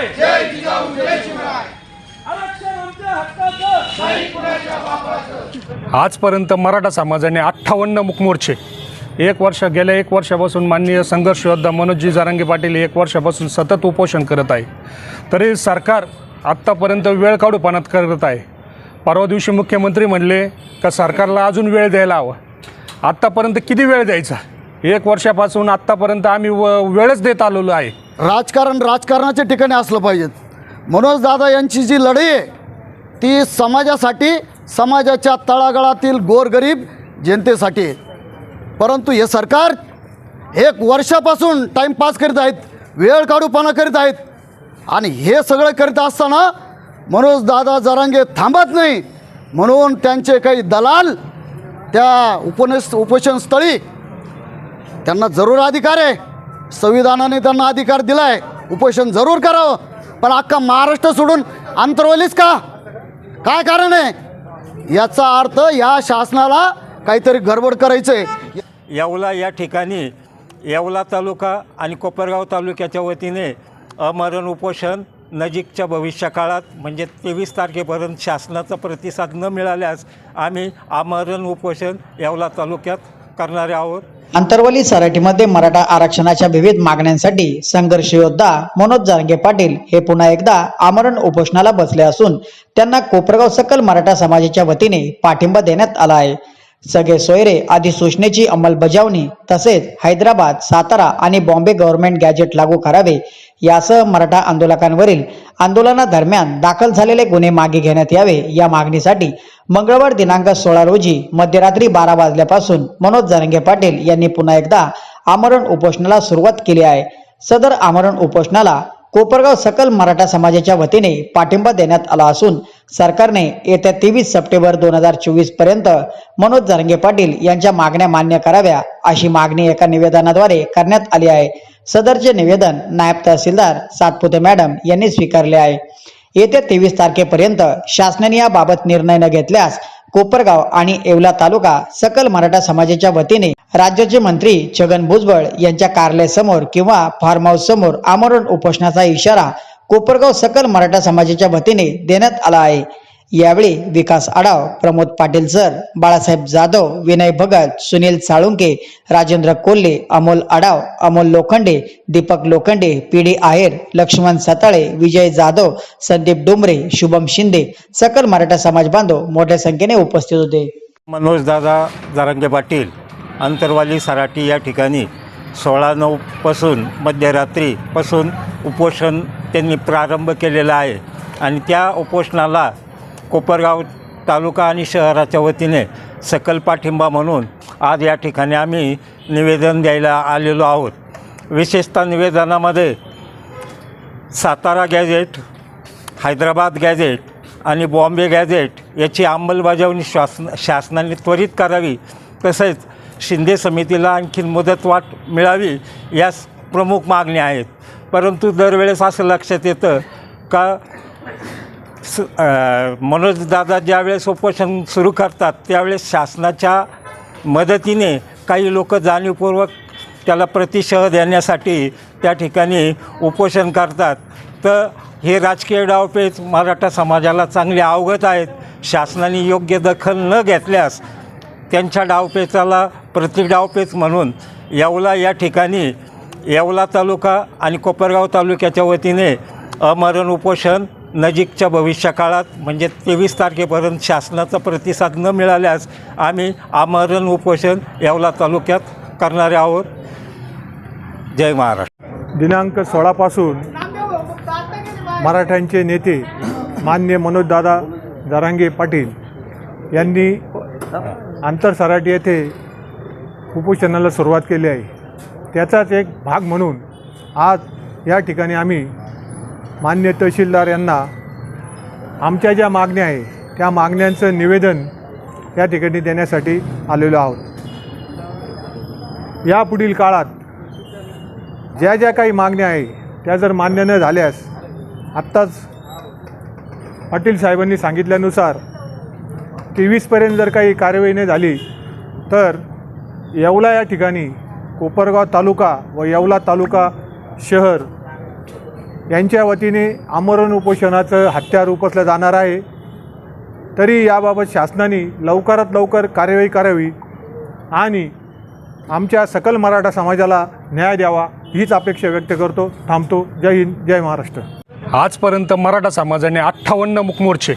शिवराय जय जिजाऊ जय शिवराय. आरक्षण आमच्या हक्काचं. नाही कुणाच्या बापाचं? आजपर्यंत मराठा समाजाने अठ्ठावन्न मुकमोर्चे एक वर्ष गेल्या एक वर्षापासून माननीय संघर्ष योद्धा मनोजजी जारांगे पाटील एक वर्षापासून सतत उपोषण करत आहे. तरी सरकार आत्तापर्यंत वेळ काढूपणात करत आहे. परवा दिवशी मुख्यमंत्री म्हणले का सरकारला अजून वेळ द्यायला हवा. आत्तापर्यंत किती वेळ द्यायचा? एक वर्षापासून आत्तापर्यंत आम्ही व वेळच देत आलेलो आहे. राजकारण राजकारणाच्या ठिकाणी असलं पाहिजेत. मनोज दादा यांची जी लढाई आहे ती समाजासाठी समाजाच्या तळागाळातील गोरगरीब जनतेसाठी आहे. परंतु हे सरकार एक वर्षापासून टाईमपास करीत आहेत वेळ काढूपणा करीत आहेत. आणि हे सगळं करीत असताना मनोज दादा जरांगे थांबत नाही म्हणून त्यांचे काही दलाल त्या उपनस उपोषणस्थळी त्यांना जरूर अधिकार आहे. संविधानाने त्यांना अधिकार दिला आहे उपोषण जरूर करावं. पण अख्खा महाराष्ट्र सोडून अंतरवलीच का? काय कारण आहे? याचा अर्थ या शासनाला काहीतरी गडबड करायचं आहे येवला या ठिकाणी येवला तालुका आणि कोपरगाव तालुक्याच्या वतीने अमरण उपोषण नजीकच्या भविष्यकाळात म्हणजे तेवीस तारखेपर्यंत शासनाचा प्रतिसाद न मिळाल्यास आम्ही आमरण उपोषण येवला तालुक्यात करणारे आहोत. अंतरवली सराटीमध्ये मराठा आरक्षणाच्या विविध मागण्यांसाठी संघर्ष योद्धा मनोज जानगे पाटील हे पुन्हा एकदा आमरण उपोषणाला बसले असून त्यांना कोपरगाव सकल मराठा समाजाच्या वतीने पाठिंबा देण्यात आला आहे. सगळे सोयरे आदी सूचनेची अंमलबजावणी तसेच हैदराबाद सातारा आणि बॉम्बे गव्हर्नमेंट गॅजेट लागू करावे यासह मराठा आंदोलकांवरील आंदोलनादरम्यान दाखल झालेले गुन्हे मागे घेण्यात यावे या मागणीसाठी मंगळवार दिनांक सोळा रोजी मध्यरात्री बारा वाजल्यापासून मनोज जरंगे पाटील यांनी पुन्हा एकदा आमरण उपोषणाला सुरुवात केली आहे. सदर आमरण उपोषणाला कोपरगाव सकल मराठा समाजाच्या वतीने पाठिंबा देण्यात आला असून सरकारने येत्या तेवीस सप्टेंबर दोन हजार चोवीसपर्यंत मनोज जरंगे पाटील यांच्या मागण्या मान्य कराव्या अशी मागणी एका निवेदनाद्वारे करण्यात आली आहे. सदरचे निवेदन नायब तहसीलदार सातपुते मॅडम यांनी स्वीकारले आहे. येत्या तेवीस तारखेपर्यंत शासनाने याबाबत निर्णय न घेतल्यास कोपरगाव आणि येवला तालुका सकल मराठा समाजाच्या वतीने राज्याचे मंत्री छगन भुजबळ यांच्या कार्यालयासमोर किंवा फार्म हाऊस समोर आमरण उपोषणाचा इशारा कोपरगाव सकल मराठा समाजाच्या वतीने देण्यात आला आहे. यावेळी Vikas Adhav Pramod Patil sir Balasaheb Jadhav Vinay Bhagat Sunil Salunke Rajendra Kolhe Amol Adhav Amol Lokhande Deepak Lokhande P D Aher Laxman Satale Vijay Jadhav Sandeep Dumre Shubham Shinde Sakal Maratha Samaj बांधव मोठ्या संख्येने उपस्थित होते. मनोज दादा जारंगे पाटील अंतरवाली सराटी या ठिकाणी सोळा नऊपासून मध्यरात्रीपासून उपोषण त्यांनी प्रारंभ केलेला आहे. आणि त्या उपोषणाला कोपरगाव तालुका आणि शहराच्या वतीने सकल पाठिंबा म्हणून आज या ठिकाणी आम्ही निवेदन द्यायला आलेलो आहोत. विशेषतः निवेदनामध्ये सातारा गॅझेट हैदराबाद गॅझेट आणि बॉम्बे गॅझेट याची अंमलबजावणी शासन शासनाने त्वरित करावी तसेच शिंदे समितीला आणखीन मुदतवाट मिळावी यास प्रमुख मागण्या आहेत. परंतु दरवेळेस असं लक्षात येतं का स मनोजदादा ज्यावेळेस उपोषण सुरू करतात त्यावेळेस शासनाच्या मदतीने काही लोक जाणीवपूर्वक त्याला प्रतिशह देण्यासाठी त्या ठिकाणी उपोषण करतात. तर हे राजकीय डावपेच मराठा समाजाला चांगले अवगत आहेत. शासनाने योग्य दखल न घेतल्यास त्यांच्या डावपेचाला प्रति डावपेच म्हणून येवला या ठिकाणी येवला तालुका आणि कोपरगाव तालुक्याच्या वतीने अमरण उपोषण नजीकच्या भविष्यकाळात म्हणजे तेवीस तारखेपर्यंत शासनाचा प्रतिसाद न मिळाल्यास आम्ही आमरण उपोषण येवला तालुक्यात करणारे आहोत. जय महाराष्ट्र. दिनांक सोळापासून मराठ्यांचे नेते मान्य मनोजदादा जारांगे पाटील यांनी आंतरसराटी येथे उपोषणाला सुरुवात केली आहे. त्याचाच एक भाग म्हणून आज या ठिकाणी आम्ही मान्य तहसीलदार यांना आमच्या ज्या मागण्या आहे त्या मागण्यांचं निवेदन या ठिकाणी देण्यासाठी आलेलो आहोत. यापुढील काळात ज्या ज्या काही मागण्या आहे त्या जर मान्य न झाल्यास आत्ताच पाटील साहेबांनी सांगितल्यानुसार तेवीसपर्यंत जर काही कार्यवाही नाही झाली तर येवला या ठिकाणी कोपरगाव तालुका व येवला तालुका शहर यांच्या वतीने आमरण उपोषणाचं हत्यार उपसलं जाणार आहे. तरी याबाबत शासनाने लवकरात लवकर कार्यवाही करावी आणि आमच्या सकल मराठा समाजाला न्याय द्यावा हीच अपेक्षा व्यक्त करतो. थांबतो. जय हिंद. जय महाराष्ट्र. आजपर्यंत मराठा समाजाने अठ्ठावन्न मुखमोर्चे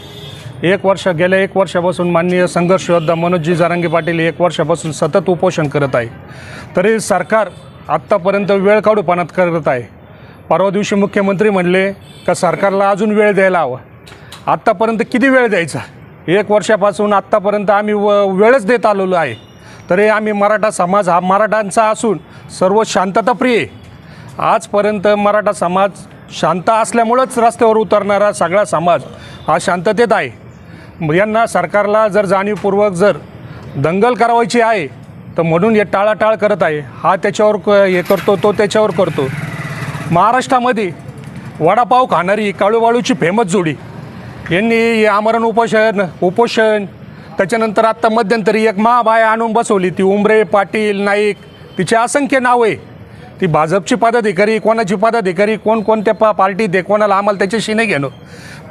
एक वर्ष गेल्या एक वर्षापासून माननीय संघर्ष योद्धा मनोजजी जारांगे पाटील एक वर्षापासून सतत उपोषण करत आहे. तरी सरकार आत्तापर्यंत वेळ काढूपणात करत आहे. परवा दिवशी मुख्यमंत्री म्हणले का सरकारला अजून वेळ द्यायला हवा. आत्तापर्यंत किती वेळ द्यायचा? एक वर्षापासून आत्तापर्यंत आम्ही व वेळच देत आलेलो आहे. तरी आम्ही मराठा समाज हा मराठांचा असून सर्व शांतताप्रिय आजपर्यंत मराठा समाज शांत असल्यामुळंच रस्त्यावर उतरणारा सगळा समाज हा शांततेत आहे. यांना सरकारला जर जाणीवपूर्वक जर दंगल करावायची आहे तर म्हणून हे टाळाटाळ करत आहे. हा त्याच्यावर क- हे करतो तो त्याच्यावर करतो. महाराष्ट्रामध्ये वडापाव खाणारी काळूबाळूची फेमस जोडी. यांनी आमरण उपोषण उपोषण त्याच्यानंतर आत्ता मध्यंतरी एक महाबाया आणून बसवली. ती उमरे पाटील नाईक तिचे असंख्य नाव. आहे ती भाजपची पदाधिकारी कोणाची पदाधिकारी कोण कोणत्या पा पार्टीत आहे कोणाला आम्हाला त्याच्याशी नाही घेणं.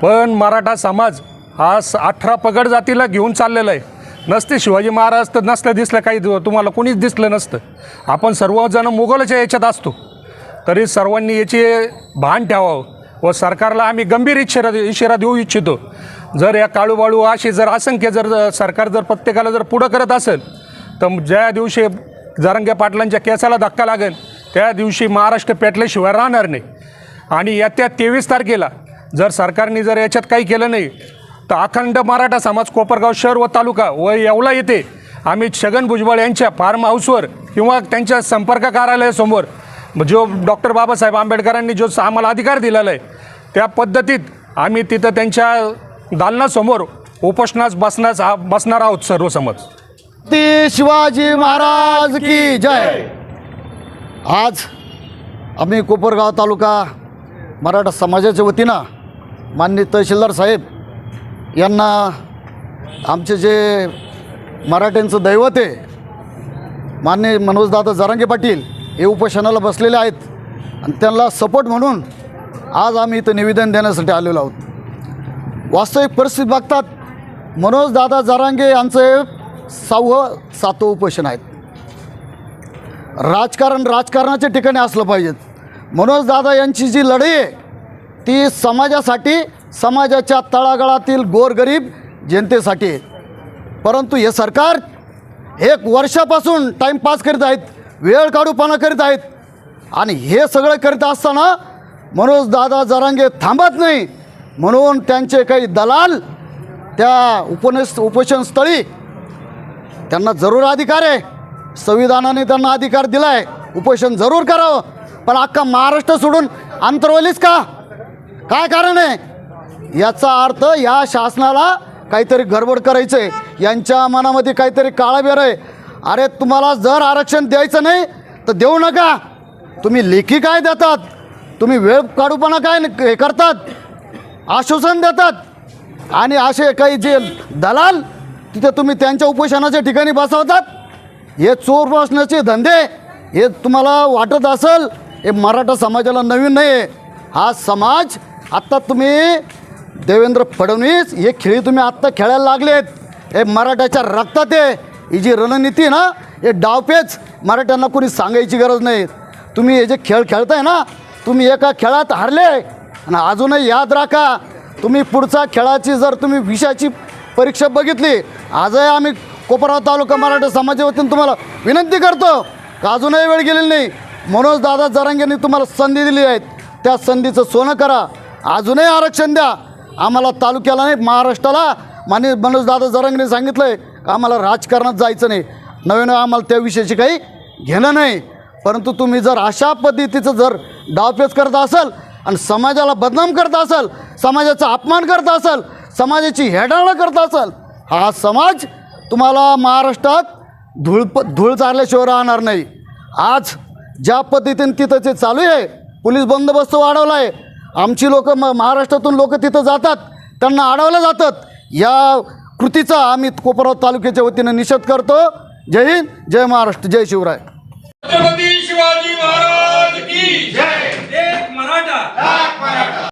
पण मराठा समाज हा स अठरा पगड जातीला घेऊन चाललेला आहे. नसते शिवाजी महाराज तर नसलं दिसलं काही तुम्हाला कोणीच दिसलं नसतं. आपण सर्वजण मुघलच्या याच्यात असतो. तरी सर्वांनी याची भान ठेवावं व सरकारला आम्ही गंभीर इशारा इशिरा देऊ इच्छितो. जर या काळूबाळू अशी जर असंख्य जर सरकार जर प्रत्येकाला जर पुढं करत असेल तर ज्या दिवशी जरंग्या पाटलांच्या केसाला धक्का लागेल त्या दिवशी महाराष्ट्र पेटल्याशिवाय राहणार नाही. आणि येत्या तेवीस तारखेला जर सरकारने जर याच्यात काही केलं नाही तर अखंड मराठा समाज कोपरगाव शहर व तालुका व येवला येथे आम्ही छगन भुजबळ यांच्या फार्म हाऊसवर किंवा त्यांच्या संपर्क कार्यालयासमोर जो डॉक्टर बाबासाहेब आंबेडकरांनी जो आम्हाला अधिकार दिलेला आहे त्या पद्धतीत आम्ही तिथं त्यांच्या दालनासमोर उपोषणास बसण्यास बसणार आहोत सर्व समाज ती शिवाजी महाराज की जय. आज आम्ही कोपरगाव तालुका मराठा समाजाच्या वतीनं माननीय तहसीलदार साहेब यांना आमचे जे मराठ्यांचं दैवत आहे माननीय मनोजदादा जरांगे पाटील हे उपोषणाला बसलेले आहेत. आणि त्यांना सपोर्ट म्हणून आज आम्ही इथं निवेदन देण्यासाठी आलेलो आहोत. वास्तविक परिस्थिती बघतात. मनोज दादा जरांगे यांचं सहावं सातवं उपोषण आहेत राजकारण राजकारणाच्या ठिकाणी असलं पाहिजेत मनोजदादा यांची जी लढाई आहे ती समाजासाठी समाजाच्या तळागाळातील गोरगरीब जनतेसाठी आहे. परंतु हे सरकार एक वर्षापासून टाईमपास करीत आहेत. वेळ काढूपणा करीत आहेत. आणि हे सगळं करीत असताना मनोजदादा जरांगे थांबत नाही. म्हणून त्यांचे काही दलाल त्या उपनस उपोषणस्थळी त्यांना जरूर अधिकार आहे. संविधानाने त्यांना अधिकार दिला आहे उपोषण जरूर करावं. पण अख्खा महाराष्ट्र सोडून आंतरवलीच का? काय कारण आहे? याचा अर्थ या शासनाला काहीतरी गडबड करायचं आहे यांच्या मनामध्ये काहीतरी काळाबेर आहे. अरे तुम्हाला जर आरक्षण द्यायचं नाही तर देऊ नका. तुम्ही लेखी काय देतात? तुम्ही वेळ काढूपणा काय हे करतात? आश्वासन देतात. आणि असे काही जे दलाल तिथे तुम्ही त्यांच्या उपोषणाच्या ठिकाणी बसवतात. हे चोर बसण्याचे धंदे हे तुम्हाला वाटत असेल हे मराठा समाजाला नवीन नाही आहे हा समाज आत्ता तुम्ही देवेंद्र फडणवीस हे खेळी तुम्ही आत्ता खेळायला लागलेत. हे मराठ्याच्या रक्तात आहे. ही जी रणनीती आहे ना हे डावपेच मराठ्यांना कोणी सांगायची गरज नाही. तुम्ही हे जे खेळ खेळताय ना तुम्ही एका खेळात हारले आणि अजूनही याद राखा तुम्ही पुढचा खेळाची जर तुम्ही विषयाची परीक्षा बघितली आजही आम्ही कोपराव तालुका मराठा समाजाच्या वतीने तुम्हाला विनंती करतो का अजूनही वेळ गेलेली नाही. मनोज दादा जरांगेंनी तुम्हाला संधी दिली आहेत त्या संधीचं सोनं करा. अजूनही आरक्षण द्या. आम्हाला तालुक्याला नाही महाराष्ट्राला माने मनोज दादा जरांगेने सांगितलं आहे आम्हाला राजकारणात जायचं नाही. नवीन आम्हाला त्याविषयीची काही घेणं नाही. परंतु तुम्ही जर अशा पद्धतीचं जर डावपेच करत असाल आणि समाजाला बदनाम करत असाल समाजाचा अपमान करत असाल समाजाची हेडाळणं करत असाल हा समाज तुम्हाला महाराष्ट्रात धूळ प धूळ चारल्याशिवाय राहणार नाही. आज ज्या पद्धतीने तिथं ते चालू आहे पोलीस बंदोबस्त वाढवला आहे आमची लोकं म महाराष्ट्रातून लोक तिथं जातात त्यांना अडवलं जातात. या कृतीचा आम्ही कोपरगाव तालुक्याच्या वतीनं निषेध करतो. जय हिंद जय महाराष्ट्र जय शिवराय. छत्रपती शिवाजी महाराज की जय. एक मराठा.